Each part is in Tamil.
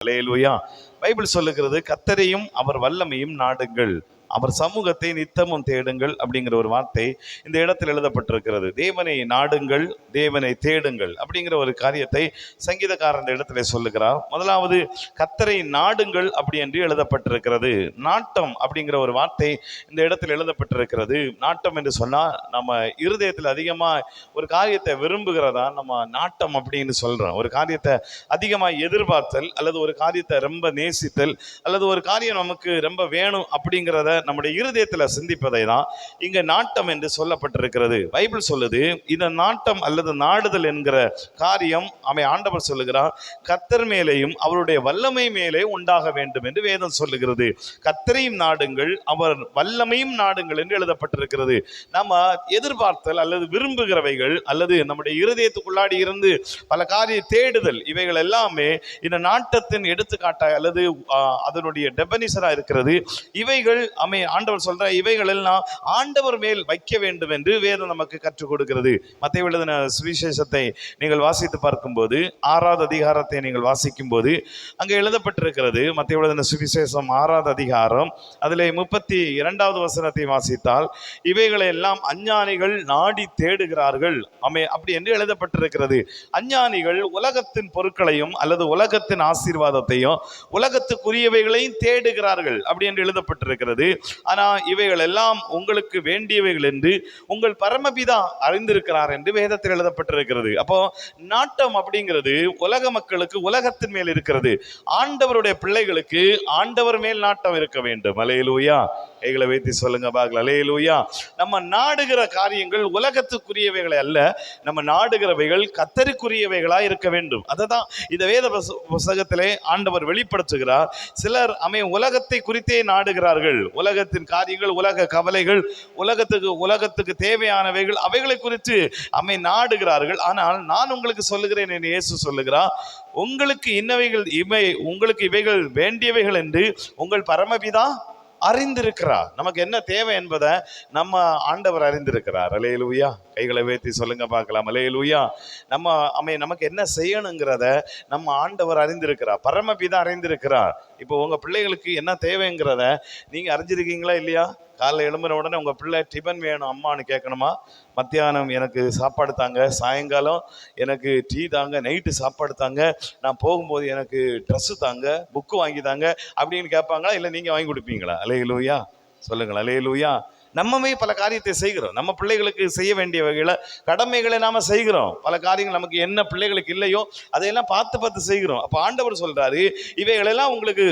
அல்லேலூயா பைபிள் சொல்லுகிறது கத்தரையும் அவர் வல்லமையும் நாடுங்கள். அவர் சமூகத்தை நித்தமும் தேடுங்கள் அப்படிங்கிற ஒரு வார்த்தை இந்த இடத்தில் எழுதப்பட்டிருக்கிறது. தேவனை நாடுங்கள் தேவனை தேடுங்கள் அப்படிங்கிற ஒரு காரியத்தை சங்கீதக்காரன் இந்த இடத்துல சொல்லுகிறார். முதலாவது கத்தரை நாடுங்கள் அப்படி என்று எழுதப்பட்டிருக்கிறது. நாட்டம் அப்படிங்கிற ஒரு வார்த்தை இந்த இடத்தில் எழுதப்பட்டிருக்கிறது. நாட்டம் என்று சொன்னால் நம்ம இருதயத்தில் அதிகமாக ஒரு காரியத்தை விரும்புகிறதா நம்ம நாட்டம் அப்படின்னு சொல்கிறோம் ஒரு காரியத்தை அதிகமாக எதிர்பார்த்தல் அல்லது ஒரு காரியத்தை ரொம்ப நேசித்தல் அல்லது ஒரு காரியம் நமக்கு ரொம்ப வேணும் அப்படிங்கிறத நம்முடைய இருதயத்தில் சிந்திப்பதை தான் இங்கே நாட்டம் என்று சொல்லப்பட்டிருக்கிறது. பைபிள் சொல்லுது இந்த நாட்டம் அல்லது நாடுதல் என்கிற காரியம் அவை ஆண்டவர் சொல்லுகிறார் கத்தர் மேலேயும் அவருடைய வல்லமை மேலே உண்டாக வேண்டும் என்று வேதம் சொல்லுகிறது. கத்தரையும் நாடுங்கள் அவர் வல்லமையும் நாடுங்கள் என்று எழுதப்பட்டிருக்கிறது. நம்ம எதிர்பார்த்தல் அல்லது விரும்புகிறவைகள் அல்லது நம்முடைய இருதயத்துக்குள்ளாடி இருந்து பல காரிய தேடுதல் இவைகள் எல்லாமே இந்த நாட்டத்தின் எடுத்துக்காட்டாக அல்லது அதனுடைய டெபனிசரா இருக்கிறது. இவைகள் ஆமே ஆண்டவர் சொல்ற இவைகளில் எல்லாம் ஆண்டவர் மேல் வைக்க வேண்டும் என்று வேதம் நமக்கு கற்றுக் கொடுக்கிறது. மத்திய எழுதின சுவிசேஷத்தை நீங்கள் வாசித்து பார்க்கும்போது ஆறாவது அதிகாரத்தை நீங்கள் வாசிக்கும் போது அங்கே எழுதப்பட்டிருக்கிறது மத்திய எழுதின சுவிசேஷம் ஆறாவது அதிகாரம் அதில் முப்பத்தி இரண்டாவது வசனத்தை வாசித்தால் இவைகளை எல்லாம் அஞ்ஞானிகள் நாடி தேடுகிறார்கள். அமே அப்படி என்று எழுதப்பட்டிருக்கிறது. அஞ்ஞானிகள் உலகத்தின் பொருட்களையும் அல்லது உலகத்தின் ஆசீர்வாதத்தையும் உலகத்துக்குரியவைகளையும் தேடுகிறார்கள் அப்படி என்று எழுதப்பட்டிருக்கிறது. ஆனா இவைகள் எல்லாம் உங்களுக்கு வேண்டியவைகள் என்று உங்கள் பரமபிதா அறிந்திருக்கிறார் என்று வேதத்தில் எழுதப்பட்டிருக்கிறது. அப்போ நாட்டம் அப்படிங்கிறது உலக மக்களுக்கு உலகத்தின் மேல் இருக்கிறது. ஆண்டவருடைய பிள்ளைகளுக்கு ஆண்டவர் மேல் நாட்டம் இருக்க வேண்டும். அலையலூயா கைகளை வைத்து சொல்லுங்க பாக்கல அலையலூயா நம்ம நாடுகிற காரியங்கள் உலகத்துக்குரியவைகளை அல்ல நம்ம நாடுகிறவைகள் கத்தருக்குரியவைகளாக இருக்க வேண்டும். அதை தான் இந்த வேத புஸ்தகத்திலே ஆண்டவர் வெளிப்படுத்துகிறார். சிலர் அமை உலகத்தை குறித்தே நாடுகிறார்கள். உலக உலகத்தின் காரியங்கள் உலக கவலைகள் உலகத்துக்கு உலகத்துக்கு தேவையானவைகள் அவைகளை குறித்து அமை நாடுகிறார்கள். ஆனால் நான் உங்களுக்கு சொல்லுகிறேன் என்று இயேசு சொல்லுகிறார். உங்களுக்கு இன்னவைகள் இவை உங்களுக்கு இவைகள் வேண்டியவைகள் என்று உங்கள் பரமபிதா அறிந்திருக்கிறார். நமக்கு என்ன தேவை என்பதை நம்ம ஆண்டவர் அறிந்திருக்கிறார். அலையலூயா கைகளை வேத்தி சொல்லுங்க பார்க்கலாம். அலையலூயா நம்ம அமை நமக்கு என்ன செய்யணுங்கிறத நம்ம ஆண்டவர் அறிந்திருக்கிறார். பரமபிதா அறிந்திருக்கிறார். இப்போ உங்கள் பிள்ளைகளுக்கு என்ன தேவைங்கிறத நீங்கள் அறிஞ்சிருக்கீங்களா இல்லையா? காலைல எழும்புற உடனே உங்கள் பிள்ளை டிஃபன் வேணும் அம்மான்னு கேட்கணுமா மத்தியானம் எனக்கு சாப்பாடு தாங்க. சாயங்காலம் எனக்கு டீ தாங்க. நைட்டு சாப்பாடு தாங்க. நான் போகும்போது எனக்கு ட்ரெஸ்ஸு தாங்க. புக்கு வாங்கி தாங்க. அப்படின்னு கேட்பாங்களா? இல்லை நீங்கள் வாங்கி கொடுப்பீங்களா? அலையலூயா. சொல்லுங்கள் அலையலூயா. நம்மமே பல காரியத்தை செய்கிறோம். நம்ம பிள்ளைகளுக்கு செய்ய வேண்டிய வகையில் கடமைகளை நாம் செய்கிறோம். பல காரியங்கள் நமக்கு என்ன பிள்ளைகளுக்கு இல்லையோ அதையெல்லாம் பார்த்து பார்த்து செய்கிறோம். அப்போ ஆண்டவர் சொல்கிறாரு இவைகளெல்லாம் உங்களுக்கு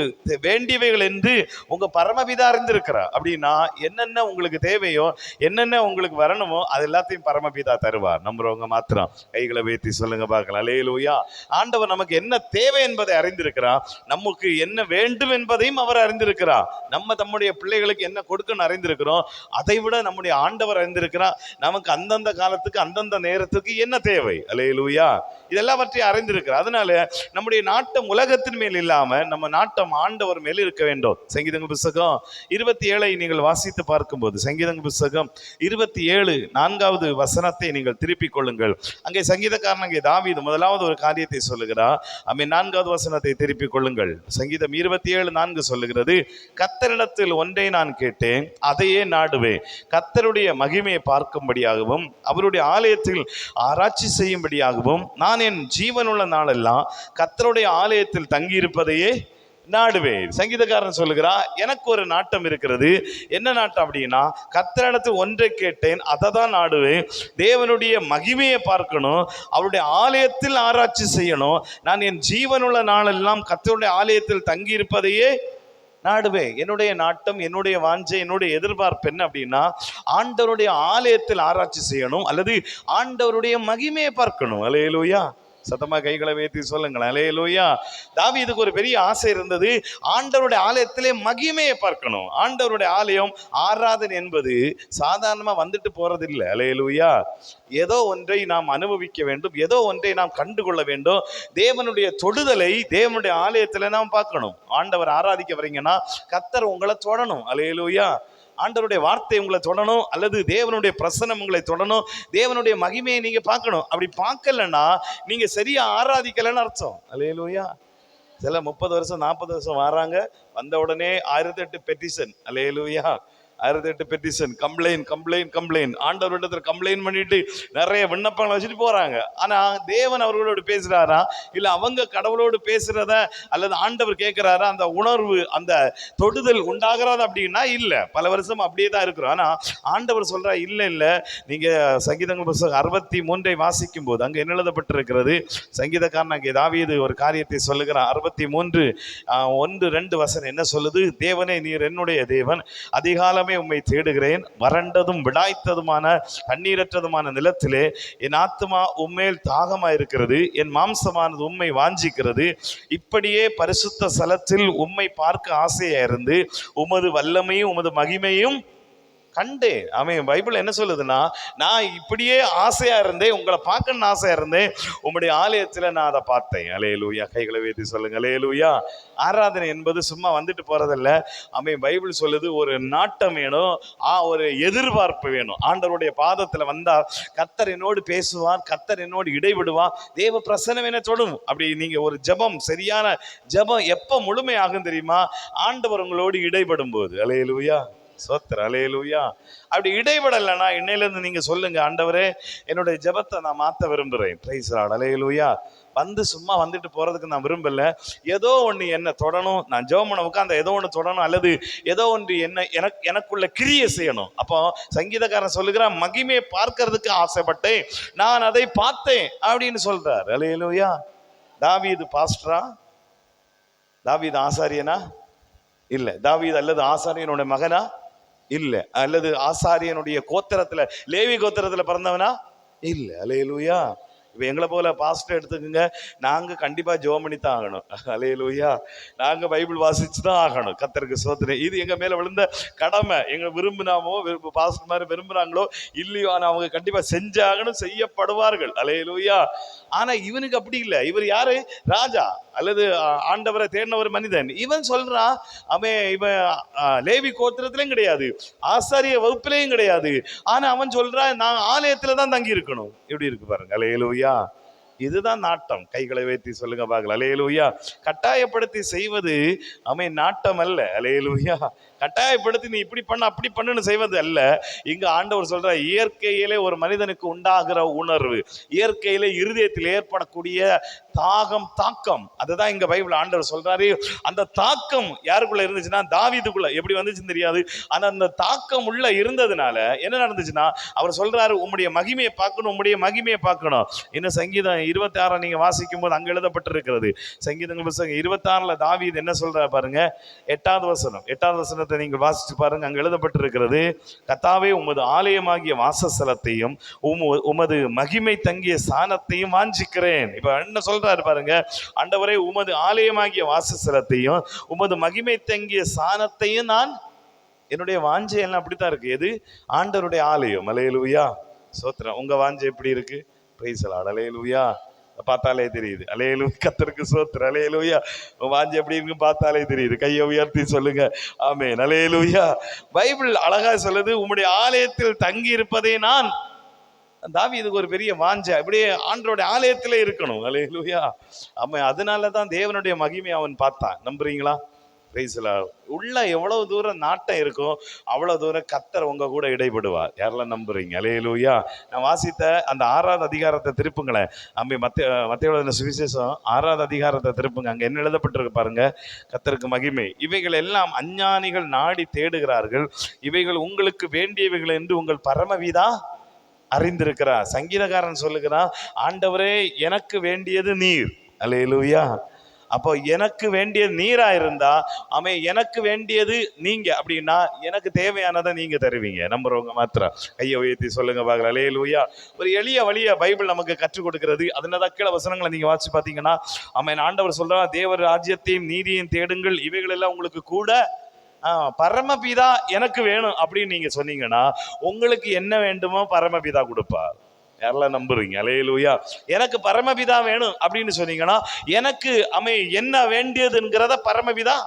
வேண்டியவைகள் என்று உங்கள் பரமபிதா அறிந்திருக்கிறார். அப்படின்னா என்னென்ன உங்களுக்கு தேவையோ என்னென்ன உங்களுக்கு வரணுமோ அது எல்லாத்தையும் பரமபிதா தருவார். நம்புறவங்க மாத்திரம் கைகளை வைத்து சொல்லுங்க பார்க்கலாம். அலையலூயா ஆண்டவர் நமக்கு என்ன தேவை என்பதை அறிந்திருக்கிறார். நமக்கு என்ன வேண்டும் என்பதையும் அவர் அறிந்திருக்கிறார். நம்ம தம்முடைய பிள்ளைகளுக்கு என்ன கொடுக்கணும் அறிந்திருக்கிறோம். அதை விட நம்முடைய ஆண்டவர் அறிந்திருக்கிறார். நமக்கு அந்தந்த காலத்துக்கு அந்தந்த நேரத்துக்கு என்ன தேவை? அலையலூயா இதெல்லாவற்றையும் அறிந்திருக்கிறார். அதனால நம்முடைய நாட்டம் உலகத்தின் மேல் இல்லாம நம்ம நாட்டம் ஆண்டவர் மேல் இருக்க வேண்டும். சங்கீதங்க புஸ்தகம் இருபத்தி ஏழை நீங்கள் வாசித்து பார்க்கும்போது சங்கீதங்க புஸ்தகம் இருபத்தி ஏழு நான்காவது வசனத்தை நீங்கள் திருப்பிக் கொள்ளுங்கள். அங்கே சங்கீதக்காரன் அங்கே தாவீது முதலாவது ஒரு காரியத்தை சொல்லுகிறார். அம்மே நான்காவது வசனத்தை திருப்பிக் கொள்ளுங்கள். சங்கீதம் இருபத்தி ஏழு நான்கு சொல்லுகிறது கத்தரிடத்தில் ஒன்றை நான் கேட்டேன் அதையே நாடுவேன் கத்தருடைய மகிமையை பார்க்கும்படியாகவும் அவருடைய ஆலயத்தில் ஆராய்ச்சி செய்யும்படியாகவும் நான் என் ஜீவனுள்ள நாளெல்லாம் கத்தருடைய ஆலயத்தில் தங்கியிருப்பதையே நாடுவேன். சங்கீதக்காரன் சொல்லுகிறா எனக்கு ஒரு நாட்டம் இருக்கிறது. என்ன நாட்டம் அப்படின்னா கத்தரிடத்தில் ஒன்றை கேட்டேன் அதை தான் நாடுவேன். தேவனுடைய மகிமையை பார்க்கணும் அவருடைய ஆலயத்தில் ஆராய்ச்சி செய்யணும். நான் என் ஜீவனுள்ள நாளெல்லாம் கத்தருடைய ஆலயத்தில் தங்கியிருப்பதையே நாடுவேன் என்னுடைய நாட்டம் என்னுடைய வாஞ்சை என்னுடைய எதிர்பார்ப்பு என்ன அப்படின்னா ஆண்டவருடைய ஆலயத்தில் ஆராய்ச்சி செய்யணும் அல்லது ஆண்டவருடைய மகிமையை பார்க்கணும். அலையலூயா சத்தமா கைகளை வைத்து சொல்லுங்களேன் அலையலூயா தாவீதுக்கு ஒரு பெரிய ஆசை இருந்தது. ஆண்டவருடைய ஆலயத்திலே மகிமையை பார்க்கணும். ஆண்டவருடைய ஆலயம் ஆராதனை என்பது சாதாரணமாக வந்துட்டு போறதில்லை. அலையலூயா ஏதோ ஒன்றை நாம் அனுபவிக்க வேண்டும். ஏதோ ஒன்றை நாம் கண்டுகொள்ள வேண்டும். தேவனுடைய தொடுதலை தேவனுடைய ஆலயத்தில் நாம் பார்க்கணும். ஆண்டவர் ஆராதிக்க வரீங்கன்னா கத்தர் உங்களை தொடணும். அலையலூயா ஆண்டவருடைய வார்த்தை உங்களை தொடணும் அல்லது தேவனுடைய பிரசனம் உங்களை தொடணும் தேவனுடைய மகிமையை நீங்கள் பார்க்கணும். அப்படி பார்க்கலன்னா நீங்கள் சரியாக ஆராதிக்கலைன்னு அர்த்தம். அலையலூயா சில முப்பது வருஷம் நாற்பது வருஷம் வராங்க. வந்த உடனே ஆயிரத்தி எட்டு பெட்டிஷன் அலையலூயா அறுபத்தி எட்டு பெட்டிஷன் கம்ப்ளைண்ட் கம்ப்ளைண்ட் கம்ப்ளைண்ட் ஆண்டவரிடத்துல கம்ப்ளைண்ட் பண்ணிட்டு நிறைய விண்ணப்பங்களை வச்சுட்டு போறாங்க. ஆனா தேவன் அவர்களோடு பேசுறாரா? இல்ல அவங்க கடவுளோடு பேசுறத? அல்லது ஆண்டவர் கேட்கிறாரா? அந்த உணர்வு அந்த தொடுதல் உண்டாகிறதா அப்படின்னா இல்ல. பல வருஷம் அப்படியே தான் இருக்கிறோம். ஆனா ஆண்டவர் சொல்றா இல்ல இல்ல. நீங்க சங்கீதங்கள் புஸ்தகம் அறுபத்தி மூன்றை வாசிக்கும் போது அங்கே என்ன எழுதப்பட்டிருக்கிறது? சங்கீதக்காரன் அங்கே ஏதாவது ஒரு காரியத்தை சொல்லுகிறான். அறுபத்தி மூன்று ஒன்று ரெண்டு வசனம் என்ன சொல்லுது? தேவனே நீர் என்னுடைய தேவன். அதிகாலம் உம்மை தேடுகிறேன். வறண்டதும் விடாய்த்ததுமான தண்ணீரற்றதுமான நிலத்திலே என் ஆத்துமா உண்மையில் தாகமா இருக்கிறது என் மாம்சமானது உண்மை வாஞ்சிக்கிறது. இப்படியே பரிசுத்த ஸ்தலத்தில் உம்மை பார்க்க ஆசையாக இருந்து உமது வல்லமையும் உமது மகிமையும் கண்டு அவன் பைபிள் என்ன சொல்லுதுன்னா நான் இப்படியே ஆசையாக இருந்தேன் உங்களை பார்க்கணும்னு ஆசையாக இருந்தேன் உங்களுடைய ஆலயத்தில் நான் அதை பார்த்தேன். அலையலூயா கைகளை வீதி சொல்லுங்க அலையலூயா ஆராதனை என்பது சும்மா வந்துட்டு போகிறதில்ல அவன் பைபிள் சொல்லுது ஒரு நாட்டம் வேணும் ஆ ஒரு எதிர்பார்ப்பு வேணும். ஆண்டவருடைய பாதத்தில் வந்தால் கத்தர் என்னோடு பேசுவார் கத்தர் என்னோடு இடைவிடுவார். தேவ பிரசனம் என தொடும். அப்படி நீங்கள் ஒரு ஜெபம் சரியான ஜெபம் எப்போ முழுமையாகும் தெரியுமா? ஆண்டவர் உங்களோடு இடைபடும் போது அலையலூயா சோத்திர அலையலூயா அப்படி இடைவிடலைன்னா இன்னையிலேருந்து நீங்க சொல்லுங்க ஆண்டவரே என்னுடைய ஜெபத்தை நான் மாத்த விரும்புகிறேன். பிரைஸ் அலையலூயா வந்து சும்மா வந்துட்டு போறதுக்கு நான் விரும்பல. ஏதோ ஒன்று என்ன தொடணும் நான் ஜெபம் பண்ண உட்காந்து ஏதோ ஒன்று தொடணும் அல்லது ஏதோ ஒன்று என்ன எனக்கு எனக்குள்ள கிரியை செய்யணும். அப்போ சங்கீதக்காரன் சொல்லுகிறான் மகிமையை பார்க்கறதுக்கு ஆசைப்பட்டேன் நான் அதை பார்த்தேன் அப்படின்னு சொல்கிறார் அலையலூயா தாவீது பாஸ்டரா? தாவீது ஆசாரியனா? இல்லை தாவீது அல்லது ஆசாரியனுடைய மகனா? இல்லை. அல்லது ஆசாரியனுடைய கோத்திரத்தில் லேவி கோத்திரத்தில் பிறந்தவனா? இல்லை. அலையலூயா இப்போ எங்களை போல பாஸ்டர் எடுத்துக்கோங்க. நாங்கள் கண்டிப்பாக ஜோம் பண்ணி தான் ஆகணும். அலையலூயா நாங்கள் பைபிள் வாசித்து தான் ஆகணும். கத்தருக்கு சோதனை இது எங்கள் மேலே விழுந்த கடமை. எங்களை விரும்பினாமோ விரும்ப பாஸ்டர் மாதிரி விரும்புகிறாங்களோ இல்லையோ ஆனால் அவங்க கண்டிப்பாக செஞ்சாகணும் செய்யப்படுவார்கள். அலையலூயா ஆனால் இவனுக்கு அப்படி இல்லை. இவர் யாரு? ராஜா. அல்லது ஆண்டவரை தேடின ஒரு மனிதன். இவன் சொல்றான் அவன் இவன் லேவி கோத்திரத்திலையும் கிடையாது. ஆசாரிய வகுப்பிலையும் கிடையாது. ஆனால் அவன் சொல்றான் நான் ஆலயத்துல தான் தங்கி இருக்கணும். எப்படி இருக்கு பாருங்க. அலையலூயா. இதுதான் நாட்டம். கைகளை வைத்து சொல்லுங்க பார்க்கல அலையலூயா. கட்டாயப்படுத்தி செய்வது அவன் நாட்டம் அல்ல அலையலூயா. கட்டாயப்படுத்தி நீ இப்படி பண்ண அப்படி பண்ணுன்னு செய்வது அல்ல. இங்க ஆண்டவர் சொல்ற இயற்கையிலே ஒரு மனிதனுக்கு உண்டாகிற உணர்வு இயற்கையிலே இருதயத்தில் ஏற்படக்கூடிய தாகம் தாக்கம். அதுதான் இங்க பைபிள் ஆண்டவர் சொல்றாரு. அந்த தாக்கம் யாருக்குள்ள இருந்துச்சுன்னா தாவிதுக்குள்ள. எப்படி வந்துச்சுன்னு தெரியாது. ஆனா அந்த தாக்கம் உள்ள இருந்ததுனால என்ன நடந்துச்சுன்னா அவர் சொல்றாரு உம்முடைய மகிமையை பார்க்கணும் உம்முடைய மகிமையை பார்க்கணும். இன்னும் சங்கீதம் இருபத்தி ஆறை நீங்க வாசிக்கும் போது அங்க எழுதப்பட்டிருக்கிறது. சங்கீதங்கள் புத்தகம் இருபத்தி ஆறுல தாவீது என்ன சொல்றாரு பாருங்க? எட்டாவது வசனம் எட்டாவது வசனத்தை நீங்கள் வாசிச்சு பாருங்க. அங்கே எழுதப்பட்டிருக்கிறது கத்தாவே உமது ஆலயமாகிய வாசஸ்தலத்தையும் உம- உமது மகிமை தங்கிய சாணத்தையும் வாஞ்சிக்கிறேன். இப்போ என்ன சொல்றாரு பாருங்க அண்டவரே உமது ஆலயமாகிய வாசஸ்தலத்தையும் உமது மகிமை தங்கிய சாணத்தையும் நான் என்னுடைய வாஞ்சை எல்லாம் அப்படித்தான் இருக்கு. எது? ஆண்டவருடைய ஆலயம். அலையலுவியா சோத்திரம் உங்க வாஞ்சை எப்படி இருக்கு? பிரைசலாட் அலையலூயா. பார்த்தாலே தெரியுது. அலையலு கத்தருக்கு சோத்திர அலையலூயா வாஞ்சி எப்படி இருக்கு பார்த்தாலே தெரியுது. கையை உயர்த்தி சொல்லுங்க. ஆமே அலையலூயா. பைபிள் அழகா சொல்லுது உம்முடைய ஆலயத்தில் தங்கி இருப்பதே நான் தாவீதுக்கு ஒரு பெரிய வாஞ்ச. அப்படியே ஆண்டோட ஆலயத்திலே இருக்கணும். அலையலூயா. ஆமாம் அதனால தான் தேவனுடைய மகிமை அவன் பார்த்தான். நம்புறீங்களா? பிரைஸ்லா உள்ள எவ்வளவு தூரம் நாட்டம் இருக்கோ அவ்வளவு தூரம் கத்தர் உங்க கூட இடைப்படுவார் யாரெல்லாம் நம்புறீங்க? அலையலூயா நான் வாசித்த அந்த ஆறாவது அதிகாரத்தை திருப்புங்களேன். அம்பி மத்திய மத்திய சுவிசேஷம் ஆறாவது அதிகாரத்தை திருப்புங்க. அங்கே என்ன எழுதப்பட்டிருக்கு பாருங்க? கத்தருக்கு மகிமை. இவைகள் எல்லாம் அஞ்ஞானிகள் நாடி தேடுகிறார்கள். இவைகள் உங்களுக்கு வேண்டியவைகள் என்று உங்கள் பரமவிதா அறிந்திருக்கிறார். சங்கீதக்காரன் சொல்லுகிறான் ஆண்டவரே எனக்கு வேண்டியது நீர். அலையலூயா அப்போ எனக்கு வேண்டியது நீராக இருந்தா அவன் எனக்கு வேண்டியது நீங்க. அப்படின்னா எனக்கு தேவையானதை நீங்க தருவீங்க. நம்புறவங்க மாத்திரம். கையை உயர்த்தி சொல்லுங்க பார்க்கல. அல்லேலூயா ஒரு எளிய வழியை பைபிள் நமக்கு கற்றுக் கொடுக்கிறது. தான் கீழே வசனங்களை நீங்க வாசிச்சு பார்த்தீங்கன்னா அவன் ஆண்டவர் சொல்றா தேவர் ராஜ்யத்தையும் நீதியையும் தேடுங்கள். இவைகள் எல்லாம் உங்களுக்கு கூட பரமபிதா எனக்கு வேணும் அப்படின்னு நீங்க சொன்னீங்கன்னா உங்களுக்கு என்ன வேண்டுமோ பரமபிதா கொடுப்பார். யாரெல்லாம் நம்புறீங்க? அலையலூயா. எனக்கு பரமபிதா வேணும் அப்படின்னு சொன்னீங்கன்னா எனக்கு அமை என்ன வேண்டியதுங்கிறத பரமபிதா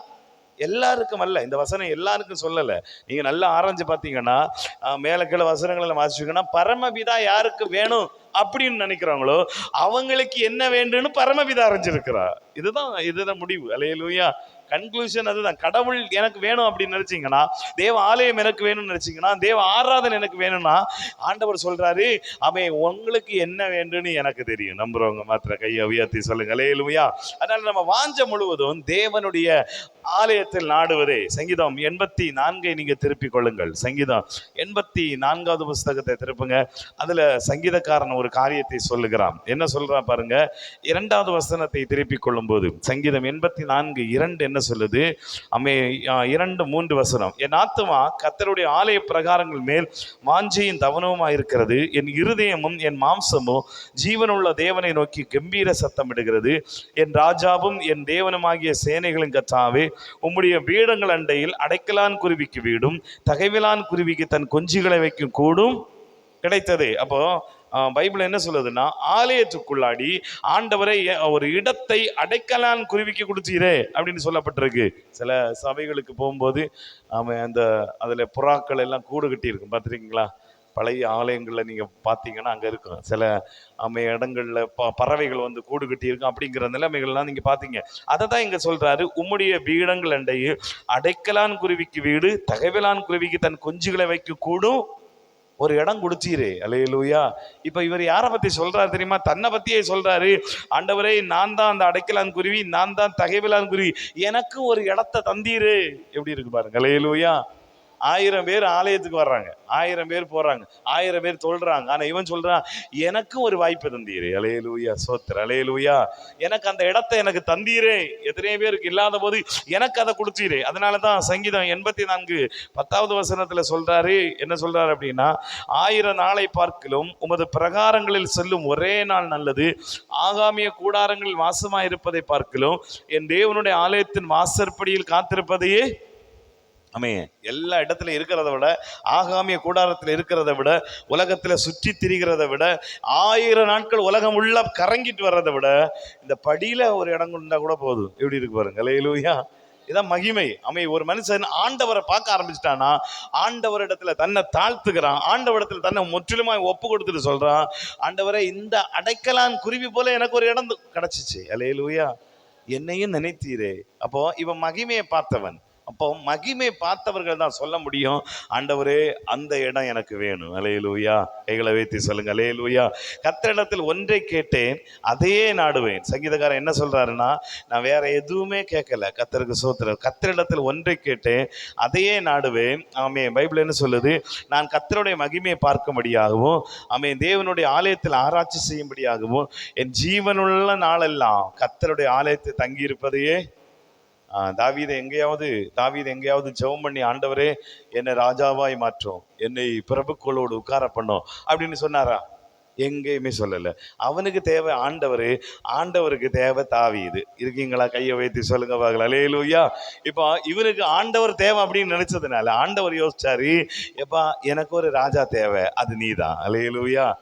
எல்லாருக்கும் அல்ல. இந்த வசனம் எல்லாருக்கும் சொல்லலை. நீங்கள் நல்லா ஆராய்ஞ்சு பார்த்தீங்கன்னா மேலே கீழே வசனங்களை வாசிச்சீங்கன்னா பரமபிதா யாருக்கு வேணும் அப்படின்னு நினைக்கிறாங்களோ அவங்களுக்கு என்ன வேண்டும்னு பரமபிதா அரைஞ்சிருக்கிறா இதுதான் இதுதான் முடிவு. அலையலூயா. கன்க்ளூஷன் அதுதான். கடவுள் எனக்கு வேணும் அப்படின்னு நினைச்சிங்கன்னா தேவ ஆலயம் எனக்கு வேணும்னு நினைச்சிங்கன்னா தேவ ஆராதனை எனக்கு வேணும்னா ஆண்டவர் சொல்றாரு அவன் உங்களுக்கு என்ன வேண்டும்னு எனக்கு தெரியும். நம்புறவங்க மாத்திர கையை உயர்த்தி சொல்லுங்க. இல்லையா அதனால நம்ம வாஞ்ச முழுவதும் தேவனுடைய ஆலயத்தில் நாடுவதே. சங்கீதம் எண்பத்தி நான்கை நீங்க திருப்பிக் கொள்ளுங்கள். சங்கீதம் எண்பத்தி நான்காவது புஸ்தகத்தை திருப்புங்க. அதுல சங்கீதக்காரன் ஒரு காரியத்தை சொல்லுகிறான். என்ன சொல்றான் பாருங்க. இரண்டாவது வசனத்தை திருப்பிக் கொள்ளும்போது சங்கீதம் எண்பத்தி நான்கு இரண்டு என்ன சொல்லுது. அமை இரண்டு மூன்று வசனம். என் ஆத்துமா கத்தருடைய ஆலய பிரகாரங்கள் மேல் வாஞ்சையும் தவனவுமாய் இருக்கிறது. என் இருதயமும் என் மாம்சமும் ஜீவனுள்ள தேவனை நோக்கி கம்பீர சத்தமிடுகிறது என் ராஜாவும் என் தேவனுமாகிய சேனைகளின் கத்தாவே உம்முடைய வீடங்கள் அண்டையில் அடைக்கலான் குருவிக்கு வீடும் தகைவிலான் குருவிக்கு தன் கொஞ்சிகளை வைக்கும் கூடும் கிடைத்தது. அப்போ பைபிள் என்ன சொல்லுதுன்னா ஆலயத்துக்குள்ளாடி ஆண்டவரை ஒரு இடத்தை அடைக்கலான் குருவிக்கு கொடுத்தீரே அப்படின்னு சொல்லப்பட்டிருக்கு. சில சபைகளுக்கு போகும்போது அவன் அந்த அதில் புறாக்கள் எல்லாம் கூடு கட்டியிருக்கும் பார்த்துருக்கீங்களா? பழைய ஆலயங்களில் நீங்கள் பார்த்தீங்கன்னா அங்கே இருக்கும். சில அமை இடங்களில் ப பறவைகள் வந்து கூடு கட்டியிருக்கும் அப்படிங்கிற நிலைமைகள்லாம் நீங்கள் பார்த்தீங்க. அதை தான் இங்கே சொல்கிறாரு உம்முடைய வீடங்கள் அண்டையில் அடைக்கலான் குருவிக்கு வீடு தகவலான் குருவிக்கு தன் குஞ்சுகளை வைக்க கூடும் ஒரு இடம் கொடுத்தீரு அலையலூயா இப்போ இவர் யாரை பற்றி சொல்கிறார் தெரியுமா? தன்னை பற்றியே சொல்கிறாரு ஆண்டவரே நான் தான் அந்த அடைக்கலான் குருவி நான் தான் தகைவிலான் குருவி. எனக்கு ஒரு இடத்த தந்தீரு. எப்படி இருக்கு பாருங்க. அலையலூயா ஆயிரம் பேர் ஆலயத்துக்கு வர்றாங்க. ஆயிரம் பேர் போறாங்க. ஆயிரம் பேர் சொல்றாங்க ஆனா இவன் சொல்றான் எனக்கும் ஒரு வாய்ப்பு தந்தீரே. அலையலூயா சோத்திர அலையலூயா. எனக்கு அந்த இடத்தை எனக்கு தந்தீரே. எத்தனை பேருக்கு இல்லாத போது எனக்கு அதை கொடுத்தீரே. அதனாலதான் சங்கீதம் எண்பத்தி நான்கு பத்தாவது வசனத்துல சொல்றாரு. என்ன சொல்றாரு அப்படின்னா ஆயிரம் நாளை பார்க்கிலும் உமது பிரகாரங்களில் செல்லும் ஒரே நாள் நல்லது. ஆகாமிய கூடாரங்களில் வாசமாயிருப்பதை இருப்பதை பார்க்கிலும் என் தேவனுடைய ஆலயத்தின் வாசற்படியில் காத்திருப்பதையே ஆமே எல்லா இடத்துல இருக்கிறத விட ஆகாமிய கூடாரத்தில் இருக்கிறத விட உலகத்தில் சுற்றி திரிகிறத விட ஆயிரம் நாட்கள் உலகம் உள்ள கறங்கிட்டு வர்றதை விட இந்த படியில் ஒரு இடம் கொண்டா கூட போதும். எப்படி இருக்கு பாருங்க. லேலூயா இதான் மகிமை. அமை ஒரு மனுஷன் ஆண்டவரை பார்க்க ஆரம்பிச்சிட்டானா ஆண்டவரிடத்துல தன்னை தாழ்த்துக்கிறான் ஆண்டவரிடத்துல தன்னை முற்றிலுமாய் ஒப்பு கொடுத்துட்டு சொல்றான். ஆண்டவரை இந்த அடைக்கலான் குருவி போல எனக்கு ஒரு இடம் கிடைச்சிச்சு. அலையலூயா என்னையும் நினைத்தீரே. அப்போ இவன் மகிமையை பார்த்தவன். அப்போ மகிமை பார்த்தவர்கள் தான் சொல்ல முடியும். ஆண்டவரே அந்த இடம் எனக்கு வேணும். அலையலூயா கைகளை வைத்து சொல்லுங்க. அலையலூயா கத்திரிடத்தில் ஒன்றை கேட்டேன் அதையே நாடுவேன். சங்கீதக்காரன் என்ன சொல்றாருன்னா நான் வேற எதுவுமே கேட்கல. கத்தருக்கு சோத்திரம். கத்திரிடத்தில் ஒன்றை கேட்டேன் அதையே நாடுவேன். ஆமே பைபிள் என்ன சொல்லுது? நான் கத்தருடைய மகிமையை பார்க்கும்படியாகவும் ஆமே தேவனுடைய ஆலயத்தில் ஆராய்ச்சி செய்யும்படியாகவும் என் ஜீவனுள்ள நாளெல்லாம் கத்தருடைய ஆலயத்தை தங்கியிருப்பதையே தாவீதை எங்கேயாவது தாவீதை எங்கேயாவது ஜெபம் பண்ணி ஆண்டவரே என்னை ராஜாவாய் மாற்றும். என்னை பிரபுக்களோடு உட்கார பண்ணும். அப்படின்னு சொன்னாரா? எங்கேயுமே சொல்லலை. அவனுக்கு தேவை ஆண்டவர் ஆண்டவருக்கு தேவை தாவீது. இருக்கீங்களா? கையை வைத்து சொல்லுங்க பார்க்கலாம். அலேலூயா இப்போ இவனுக்கு ஆண்டவர் தேவை அப்படின்னு நினச்சதுனால ஆண்டவர் யோசிச்சாரு எப்பா எனக்கு ஒரு ராஜா தேவை. அது நீதான். அலேலூயா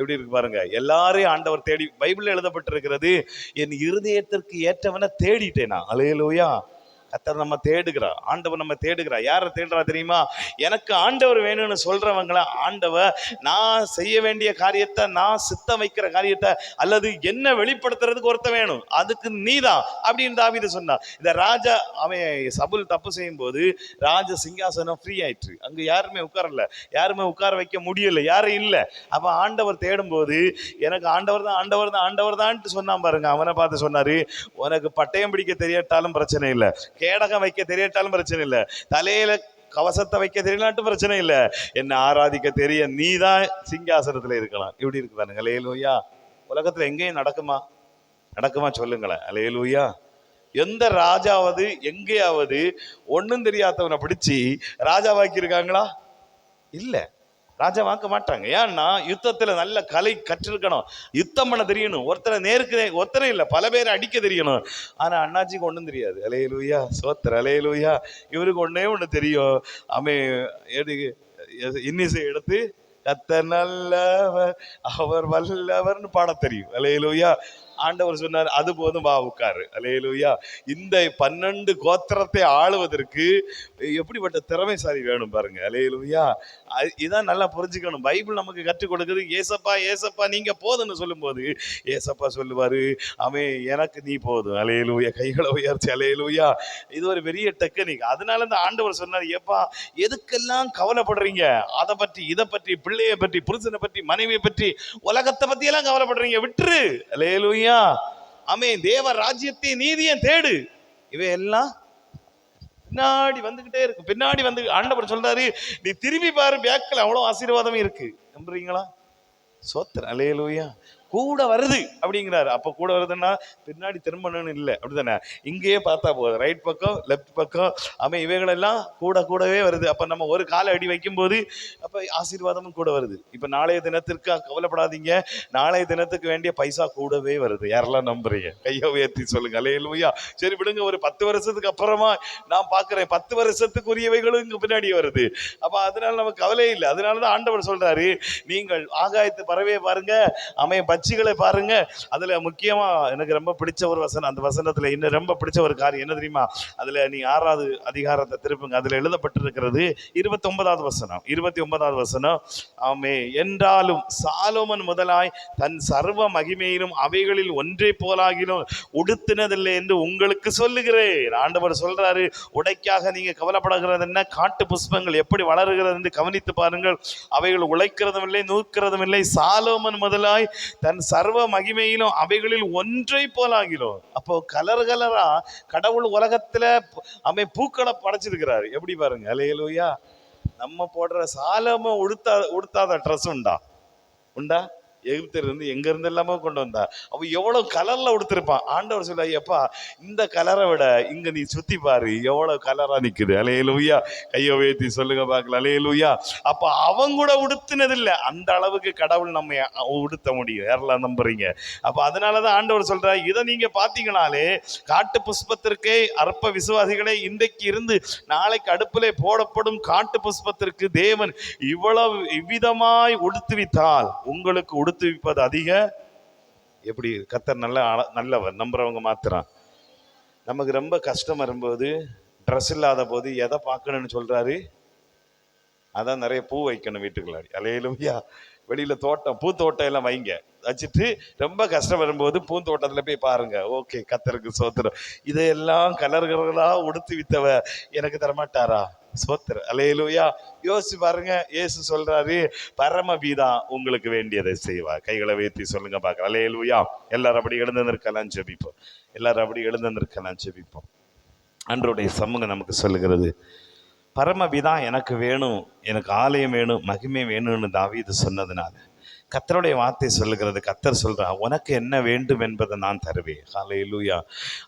எப்படி இருக்கு பாருங்க? எல்லாரையும் ஆண்டவர் தேடி பைபிள் எழுதப்பட்டிருக்கிறது என் இருதயத்திற்கு ஏற்றவனை தேடிட்டேனா? அலையலோயா கத்தர் நம்ம தேடுகிறார். ஆண்டவர் நம்ம தேடுகிறார். யாரை தேடுறா தெரியுமா? எனக்கு ஆண்டவர் வேணும்னு சொல்றவங்கள ஆண்டவர் நான் செய்ய வேண்டிய காரியத்தை நான் சித்தம் வைக்கிற காரியத்தை அல்லது என்ன வெளிப்படுத்துறதுக்கு ஒருத்த வேணும். அதுக்கு நீதான் அப்படின்னு தாவித சொன்னான் இந்த ராஜா அவன் சபுல் தப்பு செய்யும் போது ராஜ சிங்காசனம் ஃப்ரீ ஆயிற்று. அங்கே யாருமே உட்காரல. யாருமே உட்கார வைக்க முடியல. யாரும் இல்லை. அப்போ ஆண்டவர் தேடும்போது எனக்கு ஆண்டவர் தான் ஆண்டவர் தான் ஆண்டவர் தான்ட்டு சொன்னான் பாருங்க. அவனை பார்த்து சொன்னாரு உனக்கு பட்டயம் பிடிக்க தெரியாட்டாலும் பிரச்சனை இல்லை. கேடகம் வைக்க தெரியட்டாலும் பிரச்சனை இல்லை. தலையில கவசத்தை வைக்க தெரியலாட்டும் பிரச்சனை இல்லை. என்ன ஆராதிக்க தெரிய நீ தான் சிங்காசனத்தில் இருக்கலாம். இப்படி இருக்குதானுங்க அலையலூயா. லேலூயா எங்கேயும் நடக்குமா? நடக்குமா சொல்லுங்களேன். அலையலூயா. எந்த ராஜாவது எங்கேயாவது ஒன்றும் தெரியாதவனை பிடிச்சி ராஜாவாக்கி இருக்காங்களா இல்லை. ராஜா வாங்க மாட்டாங்க. ஏன்னா யுத்தத்தில் நல்ல கலை கற்றிருக்கணும். யுத்தம் பண்ண தெரியணும். ஒருத்தரை நேருக்கு ஒருத்தரை இல்லை பல பேரை அடிக்க தெரியணும். ஆனால் அண்ணாச்சிக்கு ஒன்றும் தெரியாது. அலையலூயா சோத்தர் அலையலூயா. இவருக்கு ஒன்றே ஒன்று தெரியும். அமே எடு இன்னிசை எடுத்து கத்த நல்லவர் அவர் வல்லவர்னு பாட தெரியும். அலையலூயா. ஆண்டவர் சொன்னார் அது போதும் வா உட்காரு. அலையலூயா இந்த பன்னெண்டு கோத்திரத்தை ஆளுவதற்கு எப்படிப்பட்ட திறமைசாலி வேணும் பாருங்க. அலையலூயா இதான் நல்லா புரிஞ்சுக்கணும். பைபிள் நமக்கு கற்றுக் கொடுக்குது. ஏசப்பா ஏசப்பா நீங்க போதும்னு சொல்லும்போது ஏசப்பா சொல்லுவாரு அவன் எனக்கு நீ போதும். அலையலூயா கைகளை உயர்ச்சி அலையலூயா இது ஒரு பெரிய டெக்னிக். அதனால இந்த ஆண்டவர் சொன்னார் ஏப்பா எதுக்கெல்லாம் கவலைப்படுறீங்க? அதை பற்றி இதை பற்றி பிள்ளையை பற்றி புருஷனை பற்றி மனைவியை பற்றி உலகத்தை பத்தி எல்லாம் கவலைப்படுறீங்க. விட்டுரு. அலையலூயா ஆமே தேவ ராஜ்யத்தை நீதியும் தேடு. இவையெல்லாம் பின்னாடி வந்துகிட்டே இருக்கு. பின்னாடி வந்து ஆண்டவர் சொல்றாரு நீ திரும்பி பாரு பேக்கில் அவ்வளோ ஆசீர்வாதம் இருக்கு. நம்புறீங்களா? சோத்திர அலையலூயா கூட வருது அப்படிங்கிறாரு. அப்போ கூட வருதுன்னா பின்னாடி திரும்பணும்னு இல்லை. அப்படிதானே இங்கேயே பார்த்தா போதும். ரைட் பக்கம் லெஃப்ட் பக்கம் அவன் இவைகளெல்லாம் கூட கூடவே வருது. அப்போ நம்ம ஒரு காலை அடி வைக்கும்போது அப்போ ஆசீர்வாதமும் கூட வருது. இப்போ நாளைய தினத்திற்கு கவலைப்படாதீங்க. நாளைய தினத்துக்கு வேண்டிய பைசா கூடவே வருது. யாரெல்லாம் நம்புறீங்க? கையை உயர்த்தி சொல்லுங்க. அலையலூயா சரி விடுங்க. ஒரு பத்து வருஷத்துக்கு அப்புறமா நான் பார்க்குறேன். பத்து வருஷத்துக்குரியவைகளும் இங்கே பின்னாடி வருது. அப்போ அதனால நமக்கு கவலை இல்லை. அதனால தான் ஆண்டவர் சொல்கிறாரு நீங்கள் ஆகாயத்து பறவையை பாருங்க. அமைய பட்சிகளை பாருங்க. அதுல முக்கியமா எனக்கு ரொம்ப பிடிச்ச ஒரு வசனம் அந்த வசனத்துல இன்னும் ரொம்ப பிடிச்ச ஒரு காரியம் என்ன தெரியுமா? அதுல நீ ஆறாவது அதிகாரத்தை திருப்புங்க. அதுல எழுதப்பட்டிருக்கிறது இருபத்தி ஒன்பதாவது வசனம் இருபத்தி ஒன்பதாவது வசனம். ஆமே என்றாலும் சாலோமன் முதலாய் தன் சர்வ மகிமையிலும் அவைகளில் ஒன்றை போலாகிலும் உடுத்தினதில்லை என்று உங்களுக்கு சொல்லுகிறேன். ஆண்டவர் சொல்றாரு உடைக்காக நீங்க கவலைப்படுகிறது என்ன? காட்டு புஷ்பங்கள் எப்படி வளருகிறது என்று கவனித்து பாருங்கள். அவைகள் உழைக்கிறதும் இல்லை நூற்கிறதும் இல்லை. சாலோமன் முதலாய் தன் சர்வ மகிமையிலும் அவைகளில் ஒன்றை போலாகிலும் அப்போ கலர் கலரா கடவுள் உலகத்துல அவை பூக்களை படைச்சிருக்கிறாரு. எப்படி பாருங்க? அலையலூயா. நம்ம போடுற சாலம உடுத்தா உடுத்தாத ட்ரெஸ் உண்டா? உண்டா? எகிப்திலிருந்து இருந்து எல்லாமோ கொண்டு வந்தா. அவ எவ்வளோ கலரில் உடுத்திருப்பான். ஆண்டவர் சொல்ல ஐயப்பா இந்த கலரை விட இங்கே நீ சுற்றி பாரு. எவ்வளோ கலராக நிற்குது அலையலூயா. கையை உயர்த்தி சொல்லுங்க பார்க்கல அலையலூயா. அப்போ அவங்க கூட உடுத்தினதில்லை. அந்த அளவுக்கு கடவுள் நம்ம உடுத்த முடியும் யாரெல்லாம் நம்புறீங்க? அதனால தான் ஆண்டவர் சொல்கிறா இதை நீங்கள் பார்த்தீங்கனாலே காட்டு புஷ்பத்திற்கே அற்ப விசுவாசிகளே இன்றைக்கு இருந்து நாளைக்கு அடுப்பிலே போடப்படும் காட்டு புஷ்பத்திற்கு தேவன் இவ்வளவு இவ்விதமாய் உடுத்துவித்தால் உங்களுக்கு உடு உடுத்துவிப்பது அதிக. எப்படி கத்தர் நல்ல நல்லவர் நம்புறவங்க மாத்திரம். நமக்கு ரொம்ப கஷ்டம் வரும்போது ட்ரெஸ் இல்லாத போது எதை பார்க்கணும்னு சொல்றாரு? அதான் நிறைய பூ வைக்கணும் வீட்டுக்குள்ளாடி. அலையிலுயா. வெளியில தோட்டம் பூத்தோட்டம் எல்லாம் வைங்க. வச்சுட்டு ரொம்ப கஷ்டம் வரும்போது பூந்தோட்டத்தில் போய் பாருங்க. ஓகே கத்தருக்கு சோத்திரம். இதையெல்லாம் கலர்களாக உடுத்து வித்தவ எனக்கு தரமாட்டாரா? சோத்திர அலையிலுயா யோசிச்சு பாருங்க ஏசு சொல்றாரு பரமபீதா உங்களுக்கு வேண்டியதை செய்வா. கைகளை வேத்தி சொல்லுங்க பார்க்கலாம். அலையிலுயா எல்லாரும் அப்படி எழுந்து நிற்கலாம் ஜெபிப்போம். எல்லாரும் அப்படி எழுந்து நிற்கலாம் ஜெபிப்போம். அன்றைய சமூகம் நமக்கு சொல்லுகிறது பரமபிதா எனக்கு வேணும் எனக்கு ஆலயம் வேணும் மகிமை வேணும்னு தாவீது சொன்னதுனால கத்தருடைய வார்த்தை சொல்லுகிறது கத்தர் சொல்கிறா உனக்கு என்ன வேண்டும் என்பதை நான் தருவேன். ஹalleluya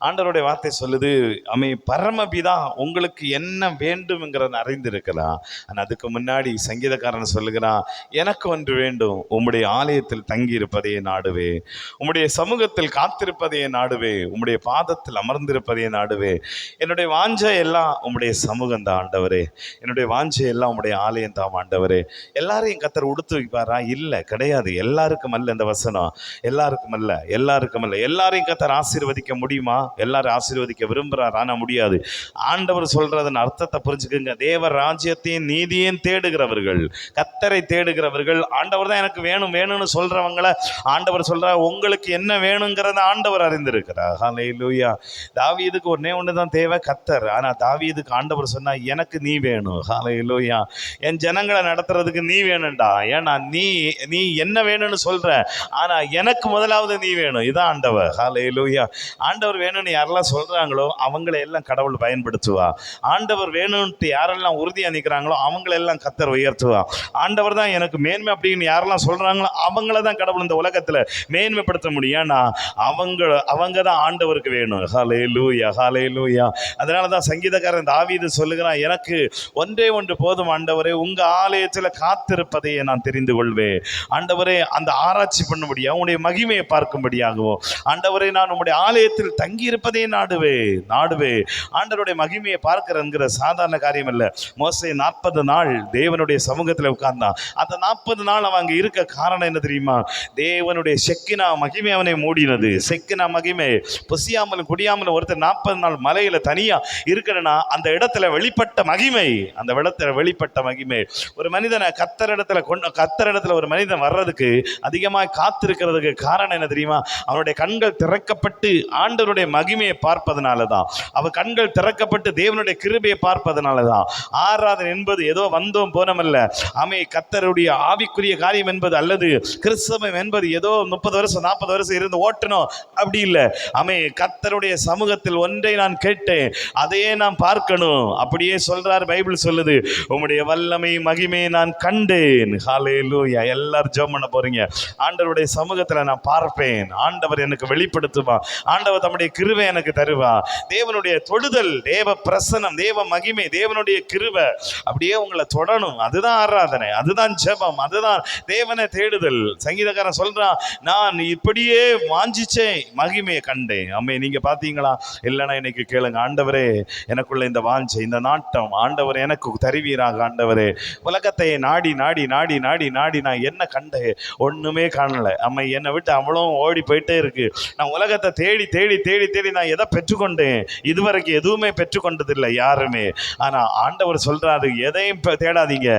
ஆண்டவருடைய வார்த்தை சொல்லுது அமை பரமபிதா உங்களுக்கு என்ன வேண்டும்ங்கிறத அறிந்திருக்கலாம் ஆனால் அதுக்கு முன்னாடி சங்கீதக்காரன் சொல்லுகிறான் எனக்கு ஒன்று வேண்டும் உம்முடைய ஆலயத்தில் தங்கி இருப்பதையே நாடுவே உம்முடைய சமூகத்தில் காத்திருப்பதையே நாடுவே உம்முடைய பாதத்தில் அமர்ந்திருப்பதையே நாடுவே என்னுடைய வாஞ்சை எல்லாம் உம்முடைய சமூகம் தான் ஆண்டவரே. என்னுடைய வாஞ்சை எல்லாம் உம்முடைய ஆலயம் தான் ஆண்டவரே. எல்லாரையும் கத்தர் உடுத்து வைப்பாரா? இல்லை கிடையாது. எல்லாருக்கும் அல்ல இந்த வசனம். எல்லாருக்கும் அல்ல. எல்லாருக்கும் அல்ல. எல்லாரையும் கத்தர் ஆசீர்வதிக்க முடியுமா? எல்லாரும் ஆசீர்வதிக்க விரும்புகிறார் ஆனால் முடியாது. ஆண்டவர் சொல்கிறதன் அர்த்தத்தை புரிஞ்சுக்குங்க. தேவ ராஜ்யத்தையும் நீதியையும் தேடுகிறவர்கள் கத்தரை தேடுகிறவர்கள் ஆண்டவர் தான் எனக்கு வேணும் வேணும்னு சொல்றவங்கள ஆண்டவர் சொல்றார். உங்களுக்கு என்ன வேணுங்கிறத ஆண்டவர் அறிந்திருக்கிறார். ஹலே லூயா தாவியதுக்கு ஒன்றே ஒன்று தான் தேவை கத்தர். ஆனா தாவியதுக்கு ஆண்டவர் சொன்னா எனக்கு நீ வேணும். ஹalleluya என் ஜனங்களை நடத்துறதுக்கு நீ வேணும்டா. ஏன்னா நீ நீ என்ன வேணும்னு சொல்ற? ஆனா எனக்கு முதலாவது நீ வேணும். இதான் ஆண்டவர். ஹalleluya ஆண்டவர் வேணும்னு யாரெல்லாம் சொல்றாங்களோ அவங்கள எல்லாம் கடவுள் பயன்படுத்துவா. ஆண்டவர் வேணும்ட்டு யாரெல்லாம் உறுதியா நிற்கிறாங்களோ அவங்கள எல்லாம் கத்தர் உயர்த்துவா. ஆண்டவர் தான் எனக்கு மேன்மை அப்படின்னு யாரெல்லாம் சொல்றாங்களோ அவங்கள தான் கடவுள் இந்த உலகத்துல மேன்மைப்படுத்த முடியும். ஏன்னா அவங்க அவங்க தான் ஆண்டவருக்கு வேணும். ஹாலே லூயா ஹாலே லூயா அதனால தான் சங்கீதக்காரன் தாவீது சொல்லுகிறான் எனக்கு ஒன்றே ஒன்று போதும் ஆண்டவரே. உங்கள் ஆலயத்தில் காத்திருப்பதையே நான் தெரிந்து கொள்வேன். ஆண்டவர் ஆண்டவரே அந்த ஆராய்ச்சி பண்ணும்படியாக உங்களுடைய மகிமையை பார்க்கும்படியாகவோ. ஆண்டவரே நான் உங்களுடைய ஆலயத்தில் தங்கி இருப்பதே நாடுவே நாடுவே. ஆண்டவருடைய மகிமையை பார்க்கிறேங்கிற சாதாரண காரியம் இல்லை. மோசை நாற்பது நாள் தேவனுடைய சமூகத்தில் உட்கார்ந்தான் அந்த நாற்பது நாள் அவன் அங்கே இருக்க காரணம் என்ன தெரியுமா? தேவனுடைய செக்கினா மகிமை அவனை மூடினது. செக்கினா மகிமை. பொசியாமலும் குடியாமலும் ஒருத்தர் நாற்பது நாள் மலையில் தனியாக இருக்கிறேன்னா அந்த இடத்துல வெளிப்பட்ட மகிமை. அந்த இடத்துல வெளிப்பட்ட மகிமை. ஒரு மனிதனை கத்தர் இடத்துல கொண்டு கத்தர் இடத்துல ஒரு மனிதன் வர்றதுக்கு அதிகமாக காத்திருக்கிறதுக்கு காரணம் என்ன தெரியுமா? அவனுடைய கண்கள் திறக்கப்பட்டு ஆண்டவருடைய மகிமையை பார்ப்பதனால தான் அவன் கண்கள் திறக்கப்பட்டு தேவனுடைய கிருபையை பார்ப்பதனால தான் ஆராதனை என்பது ஏதோ வந்தோம் போனமல்ல. அமை கத்தருடைய ஆவிக்குரிய காரியம் என்பது அல்லது கிறிஸ்தவம் என்பது ஏதோ முப்பது வருஷம் நாற்பது வருஷம் இருந்து ஓட்டணும். அப்படி இல்லை. அமை கத்தருடைய சமூகத்தில் ஒன்றை நான் கேட்டேன். அதையே நான் பார்க்கணும். அப்படியே சொல்றார் பைபிள் சொல்லுது. உம்முடைய வல்லமை மகிமையை நான் கண்டேன். ஹாலே லூயா எல்லாரும் ஜெபம் பண்ண போறீங்க. ஆண்டவருடைய சமூகத்தில் நான் பார்ப்பேன். ஆண்டவர் எனக்கு வெளிப்படுத்துவா. ஆண்டவர் தம்முடைய கிருவை எனக்கு தருவா. தேவனுடைய தொடுதல் தேவ பிரசனம் தேவ மகிமை தேவனுடைய கிருவ அப்படியே உங்களை தொடணும். அதுதான் ஆராதனை அதுதான் ஜெபம் அதுதான் தேவனை தேடுதல். சங்கீதக்காரன் சொல்றான் நான் இப்படியே வாஞ்சிச்சேன் மகிமையை கண்டேன். அம்மே நீங்க பாத்தீங்களா? இல்லைன்னா இன்னைக்கு கேளுங்க ஆண்டவரே எனக்குள்ள இந்த வாஞ்சை இந்த நாட்டம் ஆண்டவர் எனக்கு தருவீராக ஆண்டவரே. உலகத்தை நாடி நாடி நாடி நாடி நாடி நான் என்ன கண்டேன் ஒன்றுமே காணல. அம்மா என்னை விட்டு அவ்வளோ ஓடி போயிட்டே இருக்கு. நான் உலகத்தை தேடி தேடி தேடி தேடி நான் எதை பெற்றுக்கொண்டேன்? இதுவரைக்கும் எதுவுமே பெற்றுக்கொண்டதில்லை யாருமே. ஆனால் ஆண்டவர் சொல்கிறாரு எதையும் தேடாதீங்க.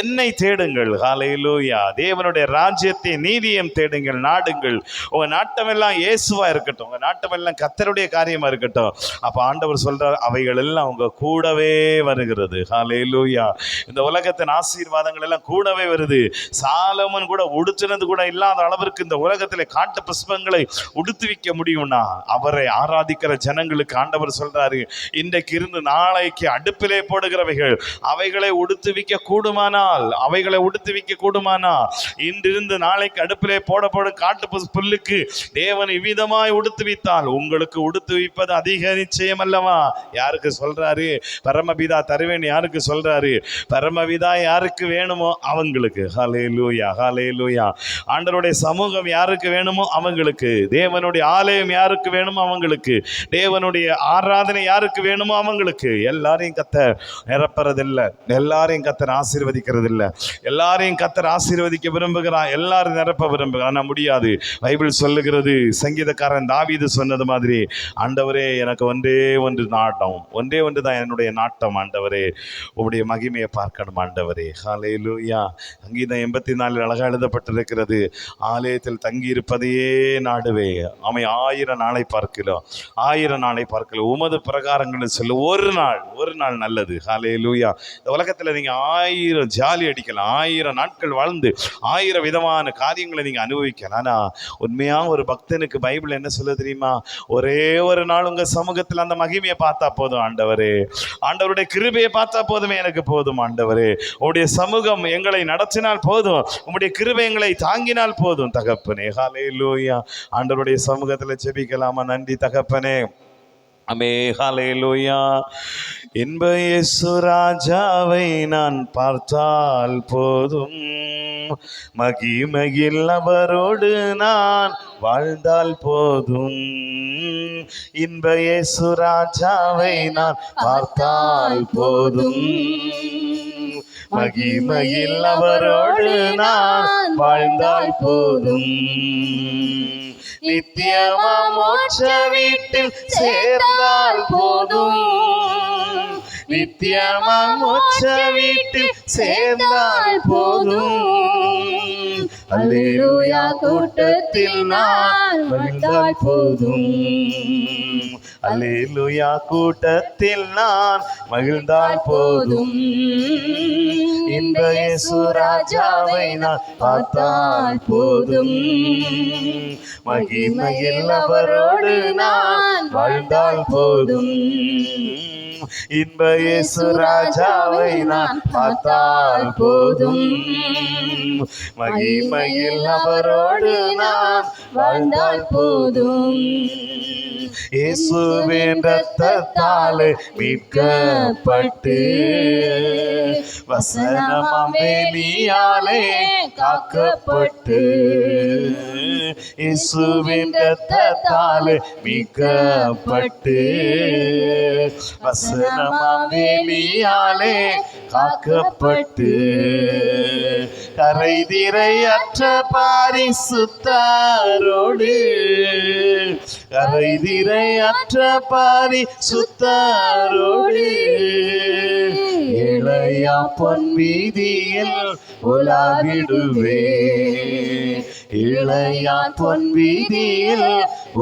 என்னை தேடுங்கள். ஹalleluya. தேவனுடைய ராஜ்யத்தை நீதியம் தேடுங்கள் நாடுங்கள். உங்கள் நாட்டமெல்லாம் இயேசுவாக இருக்கட்டும். உங்கள் நாட்டமெல்லாம் கத்தருடைய காரியமாக இருக்கட்டும். அப்போ ஆண்டவர் சொல்கிறார் அவைகள் எல்லாம் உங்க கூடவே வருகிறது. ஹalleluya. இந்த உலகத்தின் ஆசீர்வாதங்கள் எல்லாம் கூடவே வருது. சாலமன் கூட உடுத்தினது கூட இல்லாத அளவிற்கு இந்த உலகத்தில் காட்டு புஷ்பங்களை உடுத்து வைக்க முடியும்னா அவரை ஆராதிக்கிற ஜனங்களுக்கு ஆண்டவர் சொல்றாரு இன்றைக்கு இருந்து நாளைக்கு அடுப்பிலே போடுகிறவைகள் அவைகளை உடுத்துவிக்க கூடுமானால் அவைகளை உடுத்து வைக்க கூடுமானால் இன்றிருந்து நாளைக்கு அடுப்பிலே போடப்படும் காட்டு புஸ்- புல்லுக்கு தேவன் இவ்விதமாய் உடுத்து வைத்தால் உங்களுக்கு உடுத்து வைப்பது அதிக நிச்சயம் அல்லவா? யாருக்கு சொல்றாரு? பரமபிதா தருவேன் யாருக்கு சொல்றாரு? பரமபிதா யாருக்கு வேணுமோ அவங்களுக்கு. ஹலே லூயா ஹலே லூயா ஆண்டவருடைய சமூகம் யாருக்கு வேணுமோ அவங்களுக்கு தேவனுடைய ஆலயம் யாருக்கு வேணுமோ அவங்களுக்கு தேவனுடைய ஆராதனை யாருக்கு வேணுமோ அவங்களுக்கு. எல்லாரையும் கத்த நிரப்புறதில்லை எல்லாரையும் கத்தர் ஆசீர்வதிக்கிறதில்ல. எல்லாரையும் கத்தர் ஆசீர்வதிக்க விரும்புகிறான் எல்லாரும் நிரப்ப விரும்புகிறான். முடியாது. பைபிள் சொல்லுகிறது சங்கீதக்காரன் தாவீது சொன்னது மாதிரி ஆண்டவரே எனக்கு ஒன்றே ஒன்று நாட்டம். ஒன்றே ஒன்று தான் என்னுடைய நாட்டம் ஆண்டவரே. உங்களுடைய மகிமையை பார்க்கணும் ஆண்டவரே. ஹாலே லூயா சங்கீதம் எண்பத்தி நாலு அழகாக எழுதப்பட்டிருக்கிறது. ஆலயத்தில் தங்கியிருப்பதையே நாடுவே. அவை ஆயிரம் நாளை பார்க்கிறோம் ஆயிரம் நாளை பார்க்கலாம் உமது பிரகாரங்கள் சொல்லு. ஒரு நாள் ஒரு நாள் நல்லது. ஹாலே லூயா இந்த உலகத்தில் நீங்கள் ஆயிரம் ஜாலி அடிக்கலாம். ஆயிரம் நாட்கள் வாழ்ந்து ஆயிரம் விதமான காரியங்களை நீங்கள் அனுபவிக்கலாம். ஆனால் உண்மையாக ஒரு பக்தனுக்கு பைபிள் என்ன சொல்ல தெரியுமா? ஒரே ஒரு நாள் உங்கள் சமூகத்தில் அந்த மகிமையை பார்த்தா போதும் ஆண்டவரே. ஆண்டவருடைய கிருபையை பார்த்தா போதுமே எனக்கு போதும் ஆண்டவரே. உடைய சமூகம் எங்களை நடத்தினால் போதும். உங்களுடைய கிரு எங்களை தாங்கினால் போதும் தகப்பனே. ஹாலே லூயா ஆண்டவருடைய சமூகத்தில் செபிக்கலாமா நன்றி தகப்பனே. அமே ஹalleluya இன்ப இயேசு ராஜாவை நான் பார்த்தால் போதும். மகிமையில் அவரோடு நான் வாழ்ந்தால் போதும். இன்ப இயேசு ராஜாவை நான் பார்த்தால் போதும். மகிமையில் அவரோடு நான் வாழ்ந்தால் போதும். நித்தியமா மோட்ச வீட்டில் சேர்ந்தால் போதும் நித்தியமா மோட்ச வீட்டில் சேர்ந்தால் போதும் அல்லேலூயா கூட்டத்தில் நான் வந்தால் போதும் அல்லேலூயா கூட்டத்தில் நான் மகிழ்ந்தால் போதும். இந்த இயேசுராஜாவை நான் பார்த்தால் போதும். மகிமையில் அவரோடு நான் வாழ்ந்தால் போதும். இன்ப இயேசு ராஜாவை நான் பார்த்தால் போதும். மகிமையில் அவரோடு நான் வாழ்ந்தால் போதும். இயேசு இயேசுவின் ரத்தத்தாலே மீட்கப்பட்டு வசனமாம் வேலியாலே காக்கப்பட்டு இசுவின் ரத்தத்தால் மீட்கப்பட்டு வசனமாவேலியாலே காக்கப்பட்டு கரைதிரையற்ற பாரிசுத்தாரோடு கரைதிரையற்ற பாரிசுத்தாரோடு இளையா பொன் வீதியில் உலாவிடுவே. இளையா பொன் வீதியில்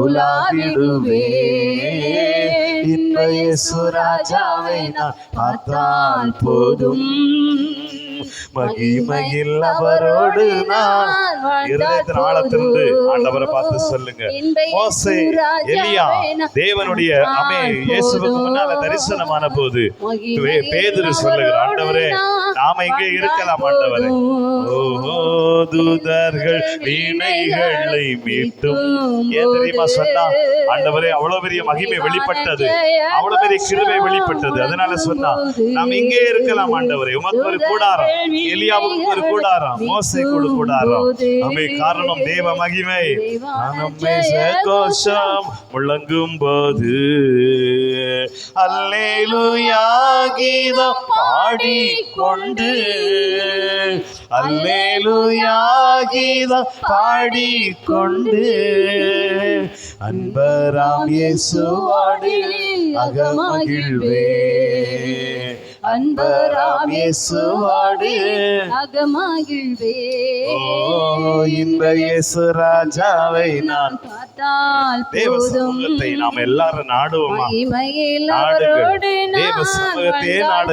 உலாவிடுவே இன்றைய சுராஜாவை நான் பார்த்தால் போதும். மகிமையில் அவரோடு நான் இருதயத்தின் ஆழத்திலிருந்து ஆண்டவரை பார்த்து சொல்லுங்க. மோசே எலியா தேவனுடைய அமே இயேசுவுக்கு முன்னால தரிசனமான போது பேதுரு சொல்லுகிறார் ஆண்டவரே நாம இங்கே இருக்கலாம் ஆண்டவரே. ஓஹோ தூதர்கள் வீணைகளை மீட்டும். ஏன் தெரியுமா சொன்னா ஆண்டவரே அவ்வளவு பெரிய மகிமை வெளிப்பட்டது. அவ்வளவு பெரிய கிருபை வெளிப்பட்டது. அதனால சொன்னா நாம் இங்கே இருக்கலாம் ஆண்டவரே. உமக்கு ஒரு கூடாரம். எலியாவுக்கு ஒரு கூடாரம். மோசைக்கு ஒரு கூடாரம். அவை காரணம் தேவ மகிமை. நம்மை கோஷம் முழங்கும் போது. அல்லேலூயா கீதம் பாடிக்கொண்டு. அல்லேலூயா கீதம் பாடிக்கொண்டு அன்பராம் இயேசுவாடி அகமகிழ்வே. அன்பராம் இயேசுவாடு அகமகிழ்வே இந்த இயேசு ராஜாவை நான் பார்த்தால் தேவ சமூகத்தை நாம் எல்லாரும் நாடுவோமா தேவ நாடுங்கள்.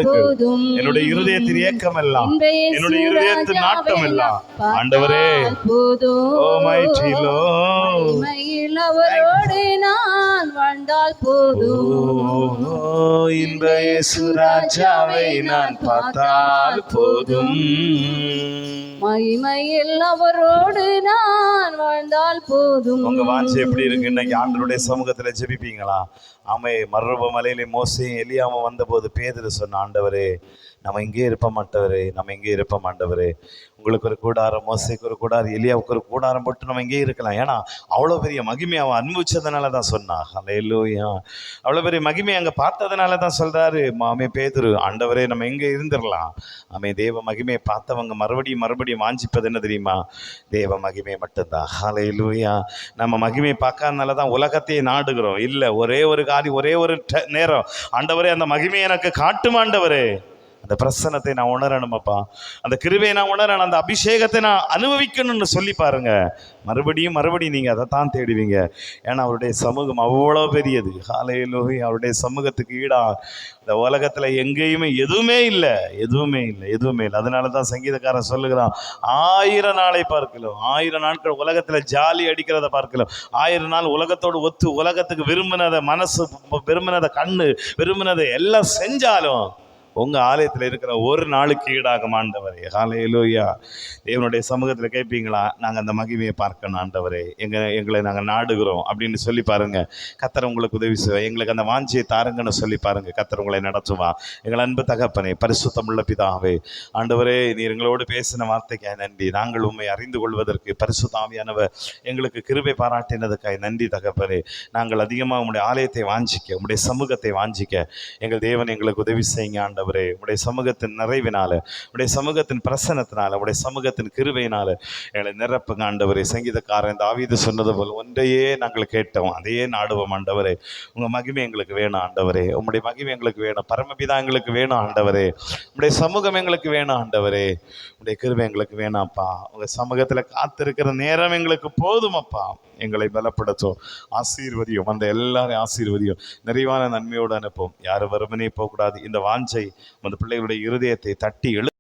போதும். என்னுடைய இருதயத்தின் ஏக்கம் எல்லாம் என்னுடைய இருதயத்தின் நாட்டம் எல்லாம் ஆண்டவரே போதும். ஓ Lord. மகிமையில் அவரோடு நான் வாழ்ந்தால் போதும். ஓ இந்த இயேசு ராஜாவை நான் பார்த்தால் போதும். மகிமையில் அவரோடு நான் வாழ்ந்தால் போதும். உங்க வாஞ்சை எப்படி இருக்கு? இன்னைக்கு ஆண்டவருடைய சமூகத்துல ஜெபிப்பீங்களா? ஆமை மர்ரப மலையிலே மோசையும் எலியாம வந்தபோது பேதுரு சொன்ன ஆண்டவரே நம்ம இங்கே இருப்ப மாட்டவரே நம்ம இங்கே இருப்ப மாட்டவரே. உங்களுக்கு ஒரு கூடாரம் மோசைக்கு ஒரு கூடாரம் எலியாவுக்கு ஒரு கூடாரம் போட்டு நம்ம இங்கே இருக்கலாம். ஏன்னா அவ்வளோ பெரிய மகிமை அவன் அனுபவிச்சதுனால தான் சொன்னா ஹalleluya அவ்வளோ பெரிய மகிமை அங்கே பார்த்ததுனால தான் சொல்கிறாரு மாமே பேதுரு ஆண்டவரே நம்ம எங்கே இருந்துடலாம். ஆமே தேவ மகிமையை பார்த்தவங்க மறுபடியும் மறுபடியும் வாஞ்சிப்பது என்ன தெரியுமா? தேவ மகிமை மட்டும்தான். ஹalleluya நம்ம மகிமையை பார்க்காதனால தான் உலகத்தையே நாடுகிறோம். இல்லை ஒரே ஒரு காதி ஒரே ஒரு ட- நேரம். ஆண்டவரே அந்த மகிமையை எனக்கு காட்டும் ஆண்டவரே. அந்த பிரசன்னத்தை நான் உணரணுமப்பா. அந்த கிருவை நான் உணரணும் அந்த அபிஷேகத்தை நான் அனுபவிக்கணும்னு சொல்லி பாருங்க. மறுபடியும் மறுபடியும் நீங்கள் அதை தான் தேடுவீங்க. ஏன்னா அவருடைய சமூகம் அவ்வளோ பெரியது. காலையிலோய் அவருடைய சமூகத்துக்கு ஈடா. இந்த உலகத்தில் எங்கேயுமே எதுவுமே இல்லை. எதுவுமே இல்லை. எதுவுமே இல்லை. அதனால தான் சங்கீதக்காரன் சொல்லுகிறான் ஆயிரம் நாளை பார்க்கலாம். ஆயிரம் நாட்கள் உலகத்தில் ஜாலி அடிக்கிறத பார்க்கலாம். ஆயிரம் நாள் உலகத்தோடு ஒத்து உலகத்துக்கு விரும்பினதை மனசு விரும்பினதை கண்ணு விரும்பினதை எல்லாம் செஞ்சாலும் உங்கள் ஆலயத்தில் இருக்கிற ஒரு நாளுக்கு ஈடாகும் ஆண்டவரே. ஹalleluya. தேவனுடைய சமூகத்தில் கேட்பீங்களா நாங்கள் அந்த மகிமையை பார்க்கணும் ஆண்டவரே. எங்கள் எங்களை நாங்கள் நாடுகிறோம் அப்படின்னு சொல்லி பாருங்க. கத்தர் உங்களுக்கு உதவி செய்வேன் எங்களுக்கு அந்த வாஞ்சியை தாருங்கன்னு சொல்லி பாருங்கள் கத்தர் உங்களை நடத்துவான் எங்கள் அன்பு தகப்பனே பரிசுத்தமுள்ள பிதாவே. ஆண்டவரே நீர் எங்களோடு பேசின வார்த்தைக்காய் நன்றி. நாங்கள் உண்மை அறிந்து கொள்வதற்கு பரிசுத்தாமியானவர் எங்களுக்கு கிருபை பாராட்டினதுக்காய் நன்றி தகப்பனே. நாங்கள் அதிகமாக உங்களுடைய ஆலயத்தை வாஞ்சிக்க உங்களுடைய சமூகத்தை வாஞ்சிக்க எங்கள் தேவன் எங்களுக்கு உதவி செய்யுங்க ஆண்டவர். உங்களுடைய சமூகத்தின் நிறைவினால உடைய சமூகத்தின் பிரசனத்தினால உடைய சமூகத்தின் கிருவையினால எங்களை நிரப்புங்க ஆண்டவரே. சங்கீதக்காரன் தாவீது சொன்னது போல் ஒன்றையே நாங்கள் கேட்டோம் அதையே நாடுவோம் ஆண்டவரே. உங்கள் மகிமை எங்களுக்கு வேணும் ஆண்டவரே. உங்களுடைய மகிமை எங்களுக்கு வேணும். பரமபிதா எங்களுக்கு வேணும் ஆண்டவரே. உங்களுடைய சமூகம் எங்களுக்கு வேணும் ஆண்டவரே. உங்களுடைய கிருவை எங்களுக்கு வேணாம்ப்பா உங்கள் சமூகத்தில் காத்திருக்கிற நேரம் எங்களுக்கு போதுமப்பா எங்களை பலப்படுத்தும். ஆசீர்வதியும். அந்த எல்லாரையும் ஆசீர்வதியும். நிறைவான நன்மையோடு அனுப்பும். யாரும் வறுமனே போகக்கூடாது. இந்த வாஞ்சை அந்த பிள்ளைகளுடைய இருதயத்தை தட்டி எழு